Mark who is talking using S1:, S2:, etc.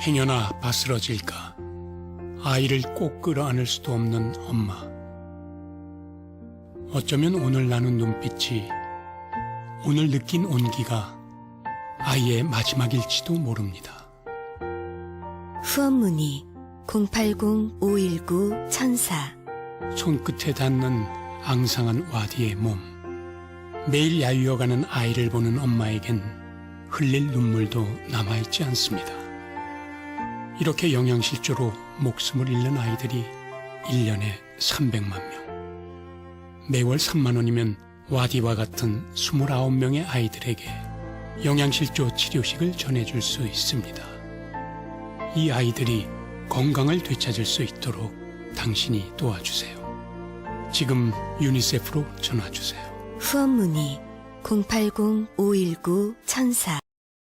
S1: 행여나 바스러질까 아이를 꼭 끌어안을 수도 없는 엄마. 어쩌면 오늘 나눈 눈빛이 오늘 느낀 온기가 아이의 마지막일지도 모릅니다.
S2: 후원 문의 080-519-1004
S1: 손끝에 닿는 앙상한 와디의 몸. 매일 야유어가는 아이를 보는 엄마에겐 흘릴 눈물도 남아있지 않습니다. 이렇게 영양실조로 목숨을 잃는 아이들이 1년에 300만 명. 매월 3만 원이면 와디와 같은 29명의 아이들에게 영양실조 치료식을 전해줄 수 있습니다. 이 아이들이 건강을 되찾을 수 있도록 당신이 도와주세요. 지금 유니세프로 전화 주세요.
S2: 후원 문의 080-519-1004